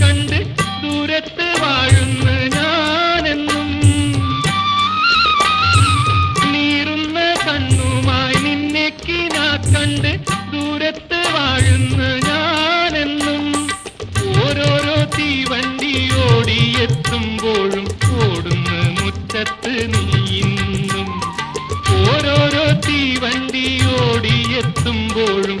കണ്ട് ദൂരത്ത് വാഴുന്ന ഞാനെന്നും. നീറുന്ന കണ്ണുമായി നിന്നെ കിനാ കണ്ട് ദൂരത്ത് വാഴുന്ന ഞാനെന്നും. ഓരോരോ തീവണ്ടി ഓടിയെത്തുമ്പോഴും ഓടുന്ന മുറ്റത്ത് നീയിന്നും ഓരോരോ തീവണ്ടി ഓടിയെത്തുമ്പോഴും